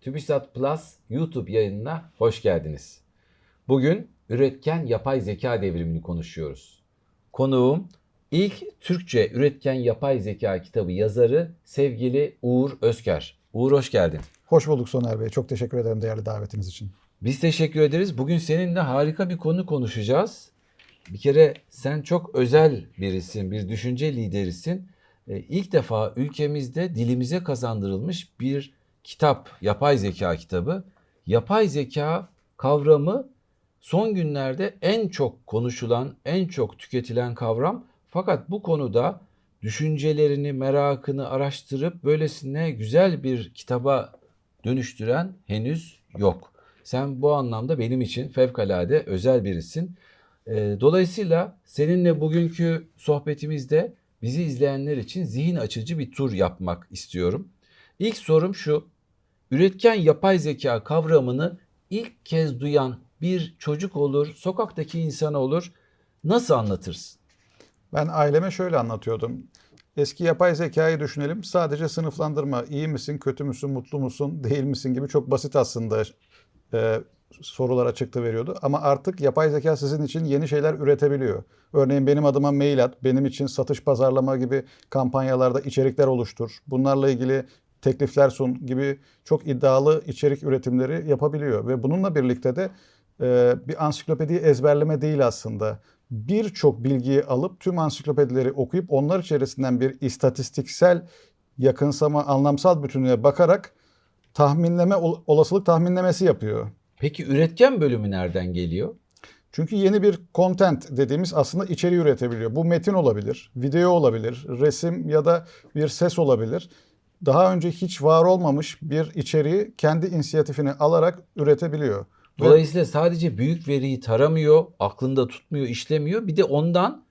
TÜBİSAT Plus YouTube yayınına hoş geldiniz. Bugün üretken yapay zeka devrimini konuşuyoruz. Konuğum ilk Türkçe üretken yapay zeka kitabı yazarı sevgili Uğur Özker. Uğur hoş geldin. Hoş bulduk Soner Bey. Çok teşekkür ederim değerli davetiniz için. Biz teşekkür ederiz. Bugün seninle harika bir konu konuşacağız. Bir kere sen çok özel birisin, bir düşünce liderisin. Ee, İlk defa ülkemizde dilimize kazandırılmış bir kitap, yapay zeka kitabı. Yapay zeka kavramı son günlerde en çok konuşulan, en çok tüketilen kavram. Fakat bu konuda düşüncelerini, merakını araştırıp böylesine güzel bir kitaba dönüştüren henüz yok. Sen bu anlamda benim için fevkalade özel birisin. Ee, Dolayısıyla seninle bugünkü sohbetimizde bizi izleyenler için zihin açıcı bir tur yapmak istiyorum. İlk sorum şu. Üretken yapay zeka kavramını ilk kez duyan bir çocuk olur, sokaktaki insan olur. Nasıl anlatırsın? Ben aileme şöyle anlatıyordum. Eski yapay zekayı düşünelim. Sadece sınıflandırma, iyi misin, kötü müsün, mutlu musun, değil misin gibi çok basit aslında e, sorulara çıktı veriyordu. Ama artık yapay zeka sizin için yeni şeyler üretebiliyor. Örneğin benim adıma mail at, benim için satış pazarlama gibi kampanyalarda içerikler oluştur. Bunlarla ilgili teklifler sun gibi çok iddialı içerik üretimleri yapabiliyor. Ve bununla birlikte de e, bir ansiklopediyi ezberleme değil aslında. Birçok bilgiyi alıp tüm ansiklopedileri okuyup onlar içerisinden bir istatistiksel yakınsama, anlamsal bütünlüğe bakarak tahminleme, ol- olasılık tahminlemesi yapıyor. Peki üretken bölümü nereden geliyor? Çünkü yeni bir content dediğimiz aslında içeriği üretebiliyor. Bu metin olabilir, video olabilir, resim ya da bir ses olabilir. Daha önce hiç var olmamış bir içeriği kendi inisiyatifini alarak üretebiliyor. Dolayısıyla sadece büyük veriyi taramıyor, aklında tutmuyor, işlemiyor. Bir de ondan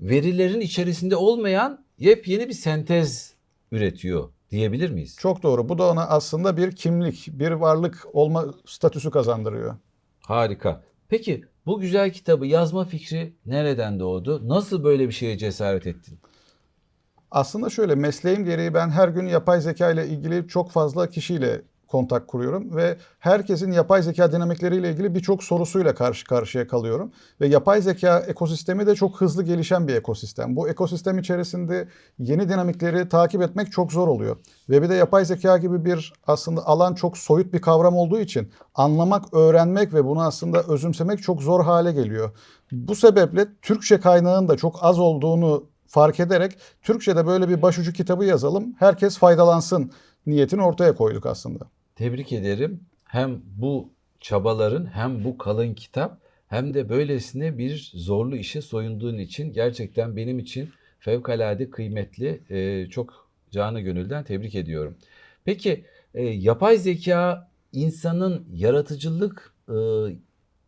verilerin içerisinde olmayan yepyeni bir sentez üretiyor diyebilir miyiz? çok doğru. Bu da ona aslında bir kimlik, bir varlık olma statüsü kazandırıyor. Harika. Peki bu güzel kitabı yazma fikri nereden doğdu? Nasıl böyle bir şeye cesaret ettin? Aslında şöyle mesleğim gereği ben her gün yapay zeka ile ilgili çok fazla kişiyle kontak kuruyorum ve herkesin yapay zeka dinamikleriyle ilgili birçok sorusuyla karşı karşıya kalıyorum. Ve yapay zeka ekosistemi de çok hızlı gelişen bir ekosistem. Bu ekosistem içerisinde yeni dinamikleri takip etmek çok zor oluyor. Ve bir de yapay zeka gibi bir aslında alan çok soyut bir kavram olduğu için anlamak, öğrenmek ve bunu aslında özümsemek çok zor hale geliyor. Bu sebeple Türkçe kaynağın da çok az olduğunu fark ederek Türkçe'de böyle bir başucu kitabı yazalım, herkes faydalansın niyetini ortaya koyduk aslında. Tebrik ederim. Hem bu çabaların hem bu kalın kitap hem de böylesine bir zorlu işe soyunduğun için gerçekten benim için fevkalade kıymetli. Ee, çok canı gönülden tebrik ediyorum. Peki e, yapay zeka insanın yaratıcılık e,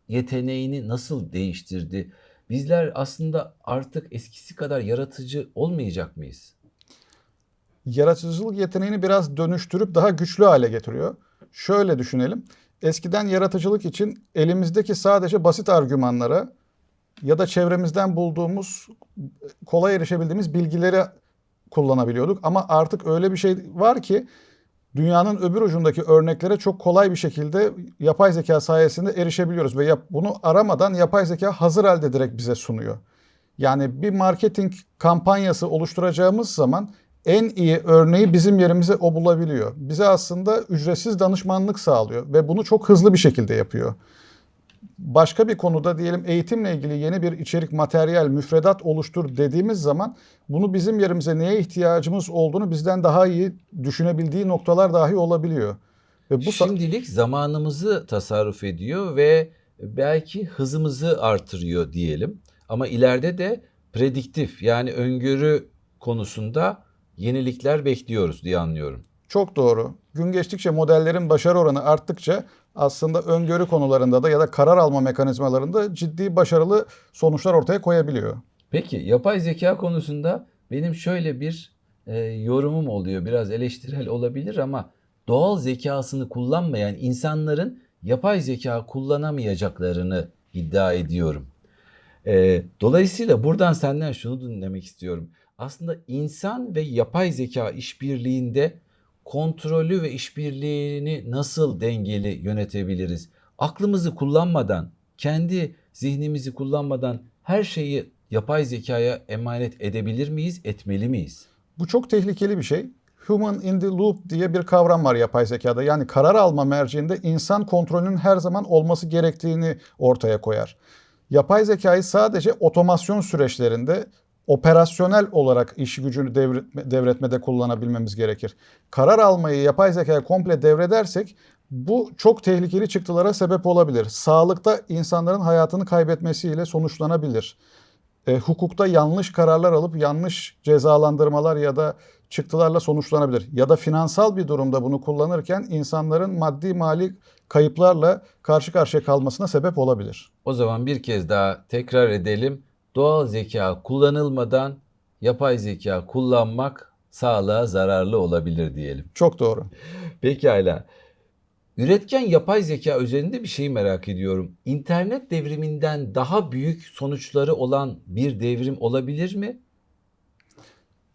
yeteneğini nasıl değiştirdi? Bizler aslında artık eskisi kadar yaratıcı olmayacak mıyız? Yaratıcılık yeteneğini biraz dönüştürüp daha güçlü hale getiriyor. Şöyle düşünelim. Eskiden yaratıcılık için elimizdeki sadece basit argümanlara ya da çevremizden bulduğumuz kolay erişebildiğimiz bilgileri kullanabiliyorduk. Ama artık öyle bir şey var ki dünyanın öbür ucundaki örneklere çok kolay bir şekilde yapay zeka sayesinde erişebiliyoruz ve yap, bunu aramadan yapay zeka hazır halde direkt bize sunuyor. Yani bir marketing kampanyası oluşturacağımız zaman en iyi örneği bizim yerimize o bulabiliyor. Bize aslında ücretsiz danışmanlık sağlıyor ve bunu çok hızlı bir şekilde yapıyor. Başka bir konuda diyelim eğitimle ilgili yeni bir içerik, materyal, müfredat oluştur dediğimiz zaman bunu bizim yerimize neye ihtiyacımız olduğunu bizden daha iyi düşünebildiği noktalar dahi olabiliyor. Ve bu Şimdilik zamanımızı tasarruf ediyor ve belki hızımızı artırıyor diyelim. Ama ileride de prediktif yani öngörü konusunda yenilikler bekliyoruz diye anlıyorum. Çok doğru. Gün geçtikçe modellerin başarı oranı arttıkça aslında öngörü konularında da ya da karar alma mekanizmalarında ciddi başarılı sonuçlar ortaya koyabiliyor. Peki yapay zeka konusunda benim şöyle bir e, yorumum oluyor. Biraz eleştirel olabilir ama doğal zekasını kullanmayan insanların yapay zeka kullanamayacaklarını iddia ediyorum. E, dolayısıyla buradan senden şunu dinlemek istiyorum. Aslında insan ve yapay zeka işbirliğinde kontrolü ve işbirliğini nasıl dengeli yönetebiliriz? Aklımızı kullanmadan, kendi zihnimizi kullanmadan her şeyi yapay zekaya emanet edebilir miyiz, etmeli miyiz? Bu çok tehlikeli bir şey. Human in the loop diye bir kavram var yapay zekada. Yani karar alma merciinde insan kontrolünün her zaman olması gerektiğini ortaya koyar. Yapay zekayı sadece otomasyon süreçlerinde operasyonel olarak işi gücünü devretme, devretmede kullanabilmemiz gerekir. Karar almayı yapay zekaya komple devredersek bu çok tehlikeli çıktılara sebep olabilir. Sağlıkta insanların hayatını kaybetmesiyle sonuçlanabilir. E, hukukta yanlış kararlar alıp yanlış cezalandırmalar ya da çıktılarla sonuçlanabilir. Ya da finansal bir durumda bunu kullanırken insanların maddi mali kayıplarla karşı karşıya kalmasına sebep olabilir. O zaman bir kez daha tekrar edelim. Doğal zeka kullanılmadan yapay zeka kullanmak sağlığa zararlı olabilir diyelim. Çok doğru. Pekala. Üretken yapay zeka üzerinde bir şeyi merak ediyorum. İnternet devriminden daha büyük sonuçları olan bir devrim olabilir mi?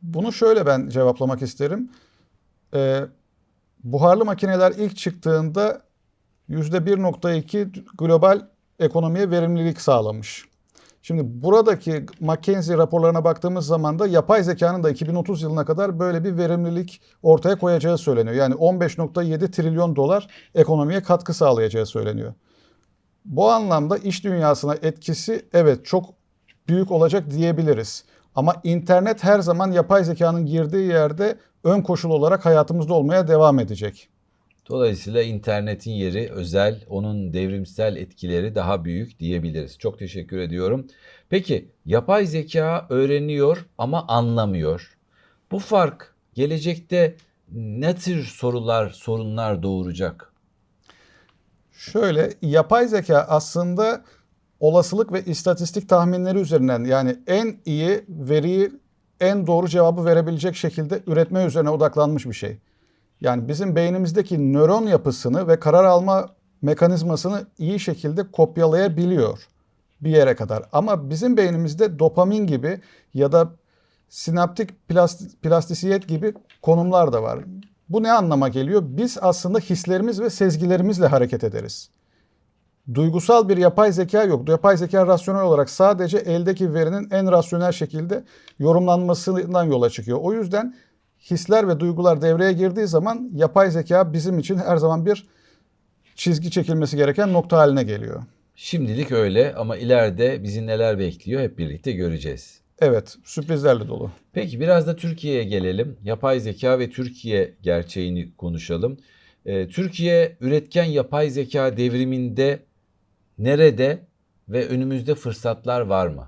Bunu şöyle ben cevaplamak isterim. Ee, buharlı makineler ilk çıktığında %1.2 global ekonomiye verimlilik sağlamış. Şimdi buradaki McKinsey raporlarına baktığımız zaman da yapay zekanın da 2030 yılına kadar böyle bir verimlilik ortaya koyacağı söyleniyor. Yani 15.7 trilyon dolar ekonomiye katkı sağlayacağı söyleniyor. Bu anlamda iş dünyasına etkisi evet çok büyük olacak diyebiliriz. Ama internet her zaman yapay zekanın girdiği yerde ön koşul olarak hayatımızda olmaya devam edecek. Dolayısıyla internetin yeri özel, onun devrimsel etkileri daha büyük diyebiliriz. Çok teşekkür ediyorum. Peki yapay zeka öğreniyor ama anlamıyor. Bu fark gelecekte ne tür sorular, sorunlar doğuracak? Şöyle yapay zeka aslında olasılık ve istatistik tahminleri üzerinden yani en iyi veriyi en doğru cevabı verebilecek şekilde üretme üzerine odaklanmış bir şey. Yani bizim beynimizdeki nöron yapısını ve karar alma mekanizmasını iyi şekilde kopyalayabiliyor bir yere kadar. Ama bizim beynimizde dopamin gibi ya da sinaptik plasti, plastisiyet gibi konumlar da var. Bu ne anlama geliyor? Biz aslında hislerimiz ve sezgilerimizle hareket ederiz. Duygusal bir yapay zeka yok. Yapay zeka rasyonel olarak sadece eldeki verinin en rasyonel şekilde yorumlanmasından yola çıkıyor. O yüzden hisler ve duygular devreye girdiği zaman yapay zeka bizim için her zaman bir çizgi çekilmesi gereken nokta haline geliyor. Şimdilik öyle ama ileride bizi neler bekliyor hep birlikte göreceğiz. Evet, sürprizlerle dolu. Peki biraz da Türkiye'ye gelelim. Yapay zeka ve Türkiye gerçeğini konuşalım. Ee, Türkiye üretken yapay zeka devriminde nerede ve önümüzde fırsatlar var mı?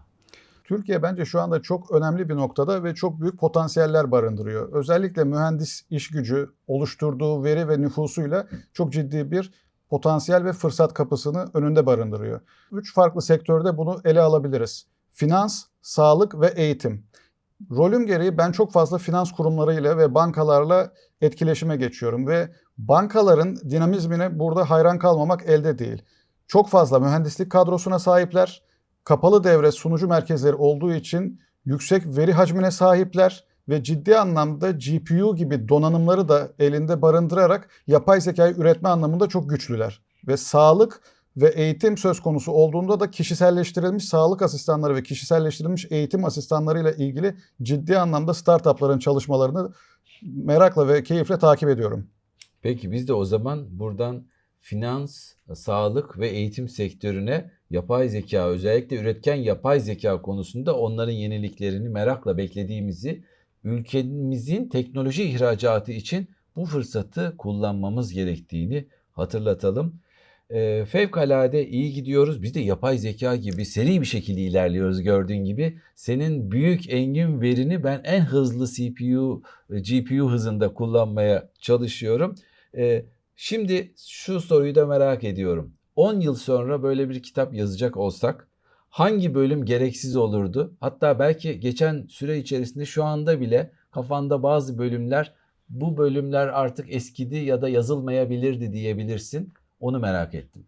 Türkiye bence şu anda çok önemli bir noktada ve çok büyük potansiyeller barındırıyor. Özellikle mühendis iş gücü oluşturduğu veri ve nüfusuyla çok ciddi bir potansiyel ve fırsat kapısını önünde barındırıyor. Üç farklı sektörde bunu ele alabiliriz. Finans, sağlık ve eğitim. Rolüm gereği ben çok fazla finans kurumlarıyla ve bankalarla etkileşime geçiyorum ve bankaların dinamizmine burada hayran kalmamak elde değil. Çok fazla mühendislik kadrosuna sahipler. Kapalı devre sunucu merkezleri olduğu için yüksek veri hacmine sahipler ve ciddi anlamda GPU gibi donanımları da elinde barındırarak yapay zekayı üretme anlamında çok güçlüler. Ve sağlık ve eğitim söz konusu olduğunda da kişiselleştirilmiş sağlık asistanları ve kişiselleştirilmiş eğitim asistanlarıyla ilgili ciddi anlamda startupların çalışmalarını merakla ve keyifle takip ediyorum. Peki biz de o zaman buradan finans, sağlık ve eğitim sektörüne yapay zeka özellikle üretken yapay zeka konusunda onların yeniliklerini merakla beklediğimizi ülkemizin teknoloji ihracatı için bu fırsatı kullanmamız gerektiğini hatırlatalım. E, fevkalade iyi gidiyoruz. Biz de yapay zeka gibi seri bir şekilde ilerliyoruz gördüğün gibi. Senin büyük engin verini ben en hızlı CPU, GPU hızında kullanmaya çalışıyorum. E, şimdi şu soruyu da merak ediyorum. 10 yıl sonra böyle bir kitap yazacak olsak hangi bölüm gereksiz olurdu? Hatta belki geçen süre içerisinde şu anda bile kafanda bazı bölümler bu bölümler artık eskidi ya da yazılmayabilirdi diyebilirsin. Onu merak ettim.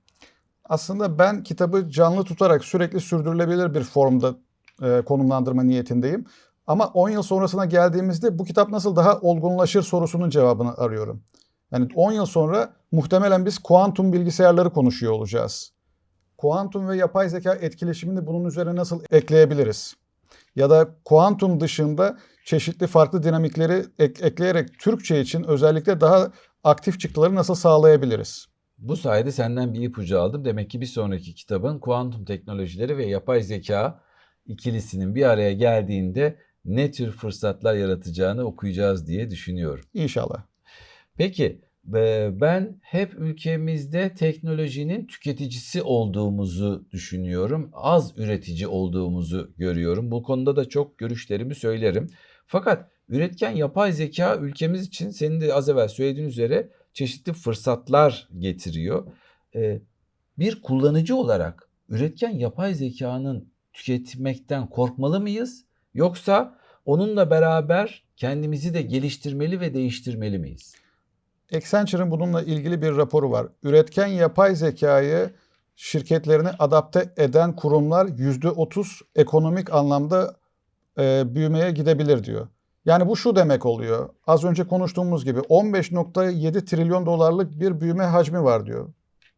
Aslında ben kitabı canlı tutarak sürekli sürdürülebilir bir formda e, konumlandırma niyetindeyim. Ama 10 yıl sonrasına geldiğimizde bu kitap nasıl daha olgunlaşır sorusunun cevabını arıyorum. Yani 10 yıl sonra muhtemelen biz kuantum bilgisayarları konuşuyor olacağız. Kuantum ve yapay zeka etkileşimini bunun üzerine nasıl ekleyebiliriz? Ya da kuantum dışında çeşitli farklı dinamikleri ek- ekleyerek Türkçe için özellikle daha aktif çıktıları nasıl sağlayabiliriz? Bu sayede senden bir ipucu aldım. Demek ki bir sonraki kitabın kuantum teknolojileri ve yapay zeka ikilisinin bir araya geldiğinde ne tür fırsatlar yaratacağını okuyacağız diye düşünüyorum. İnşallah. Peki ben hep ülkemizde teknolojinin tüketicisi olduğumuzu düşünüyorum. Az üretici olduğumuzu görüyorum. Bu konuda da çok görüşlerimi söylerim. Fakat üretken yapay zeka ülkemiz için senin de az evvel söylediğin üzere çeşitli fırsatlar getiriyor. Bir kullanıcı olarak üretken yapay zekanın tüketmekten korkmalı mıyız? Yoksa onunla beraber kendimizi de geliştirmeli ve değiştirmeli miyiz? Accenture'ın bununla ilgili bir raporu var. Üretken yapay zekayı şirketlerine adapte eden kurumlar %30 ekonomik anlamda e, büyümeye gidebilir diyor. Yani bu şu demek oluyor. Az önce konuştuğumuz gibi 15.7 trilyon dolarlık bir büyüme hacmi var diyor.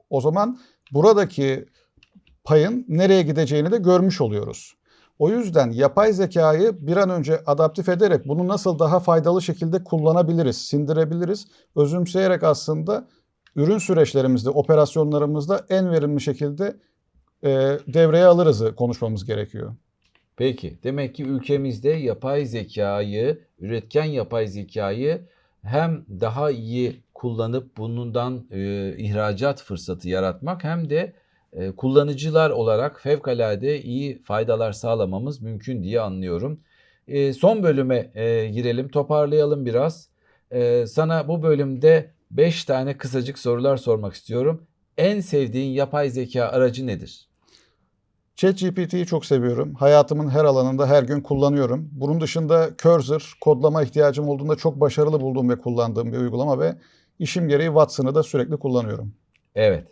O zaman buradaki payın nereye gideceğini de görmüş oluyoruz. O yüzden yapay zekayı bir an önce adaptif ederek bunu nasıl daha faydalı şekilde kullanabiliriz, sindirebiliriz, özümseyerek aslında ürün süreçlerimizde, operasyonlarımızda en verimli şekilde e, devreye alırızı konuşmamız gerekiyor. Peki demek ki ülkemizde yapay zekayı, üretken yapay zekayı hem daha iyi kullanıp bundan e, ihracat fırsatı yaratmak hem de e, kullanıcılar olarak fevkalade iyi faydalar sağlamamız mümkün diye anlıyorum. E, son bölüme e, girelim, toparlayalım biraz. E, sana bu bölümde 5 tane kısacık sorular sormak istiyorum. En sevdiğin yapay zeka aracı nedir? ChatGPT'yi çok seviyorum. Hayatımın her alanında her gün kullanıyorum. Bunun dışında Cursor, kodlama ihtiyacım olduğunda çok başarılı bulduğum ve kullandığım bir uygulama ve işim gereği Watson'ı da sürekli kullanıyorum. Evet.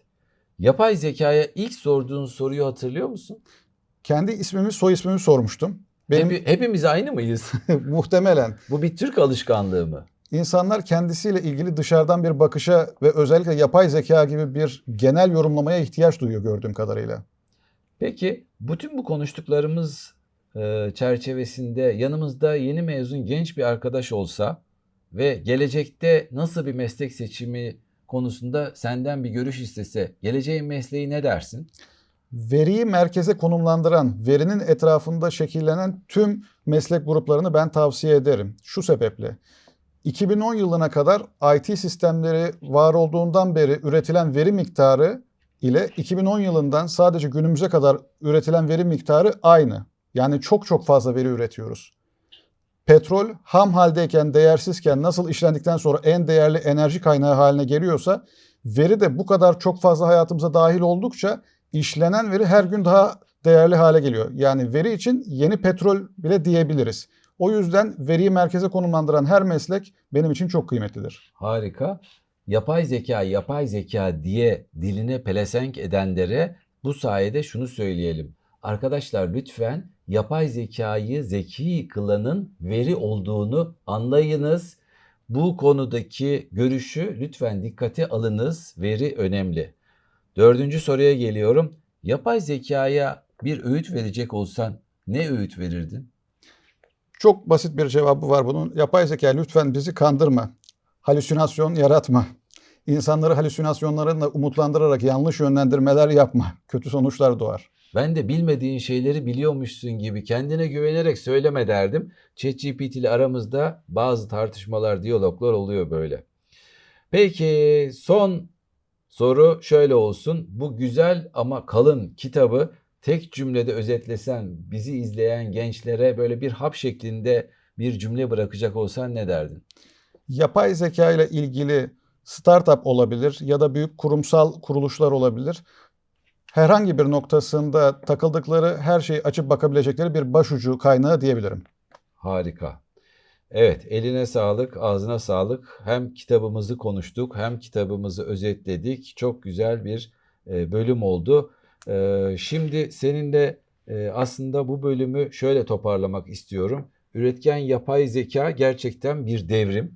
Yapay zekaya ilk sorduğun soruyu hatırlıyor musun? Kendi ismimi, soy ismimi sormuştum. Benim Hepi- hepimiz aynı mıyız? muhtemelen Bu bir Türk alışkanlığı mı? insanlar kendisiyle ilgili dışarıdan bir bakışa ve özellikle yapay zeka gibi bir genel yorumlamaya ihtiyaç duyuyor gördüğüm kadarıyla. Peki bütün bu konuştuklarımız e, çerçevesinde yanımızda yeni mezun genç bir arkadaş olsa ve gelecekte nasıl bir meslek seçimi konusunda senden bir görüş istese geleceğin mesleği ne dersin? Veriyi merkeze konumlandıran, verinin etrafında şekillenen tüm meslek gruplarını ben tavsiye ederim. Şu sebeple 2010 yılına kadar IT sistemleri var olduğundan beri üretilen veri miktarı ile 2010 yılından sadece günümüze kadar üretilen veri miktarı aynı. Yani çok çok fazla veri üretiyoruz. Petrol ham haldeyken, değersizken nasıl işlendikten sonra en değerli enerji kaynağı haline geliyorsa veri de bu kadar çok fazla hayatımıza dahil oldukça işlenen veri her gün daha değerli hale geliyor. Yani veri için yeni petrol bile diyebiliriz. O yüzden veriyi merkeze konumlandıran her meslek benim için çok kıymetlidir. Harika. Yapay zeka, yapay zeka diye diline pelesenk edenlere bu sayede şunu söyleyelim. Arkadaşlar lütfen yapay zekayı zeki kılanın veri olduğunu anlayınız. Bu konudaki görüşü lütfen dikkate alınız. Veri önemli. Dördüncü soruya geliyorum. Yapay zekaya bir öğüt verecek olsan ne öğüt verirdin? Çok basit bir cevabı var bunun. Yapay zeka lütfen bizi kandırma. Halüsinasyon yaratma. İnsanları halüsinasyonlarınla umutlandırarak yanlış yönlendirmeler yapma. Kötü sonuçlar doğar. Ben de bilmediğin şeyleri biliyormuşsun gibi kendine güvenerek söyleme derdim. ChatGPT ile aramızda bazı tartışmalar, diyaloglar oluyor böyle. Peki son soru şöyle olsun. Bu güzel ama kalın kitabı tek cümlede özetlesen bizi izleyen gençlere böyle bir hap şeklinde bir cümle bırakacak olsan ne derdin? Yapay zeka ile ilgili startup olabilir ya da büyük kurumsal kuruluşlar olabilir. Herhangi bir noktasında takıldıkları her şeyi açıp bakabilecekleri bir başucu kaynağı diyebilirim. Harika. Evet, eline sağlık, ağzına sağlık. Hem kitabımızı konuştuk, hem kitabımızı özetledik. Çok güzel bir e, bölüm oldu. E, Şimdi seninle e, aslında bu bölümü şöyle toparlamak istiyorum. üretken yapay zeka gerçekten bir devrim.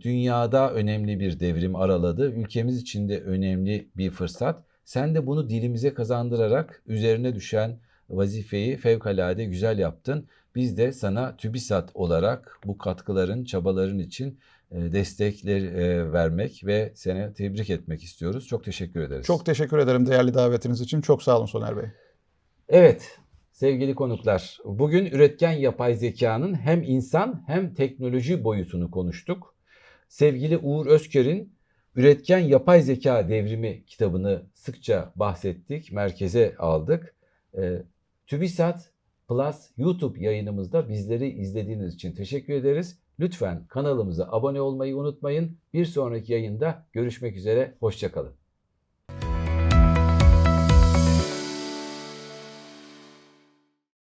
Dünyada önemli bir devrim araladı. Ülkemiz için de önemli bir fırsat. Sen de bunu dilimize kazandırarak üzerine düşen vazifeyi fevkalade güzel yaptın. Biz de sana TÜBİSAT olarak bu katkıların, çabaların için e, destekler e, vermek ve seni tebrik etmek istiyoruz. Çok teşekkür ederiz. Çok teşekkür ederim değerli davetiniz için. Çok sağ olun Soner Bey. Evet sevgili konuklar bugün üretken yapay zekanın hem insan hem teknoloji boyutunu konuştuk. Sevgili Uğur Özker'in Üretken Yapay Zeka Devrimi kitabını sıkça bahsettik, merkeze aldık. Ee, TÜBİSAT Plus YouTube yayınımızda bizleri izlediğiniz için teşekkür ederiz. Lütfen kanalımıza abone olmayı unutmayın. Bir sonraki yayında görüşmek üzere, hoşçakalın.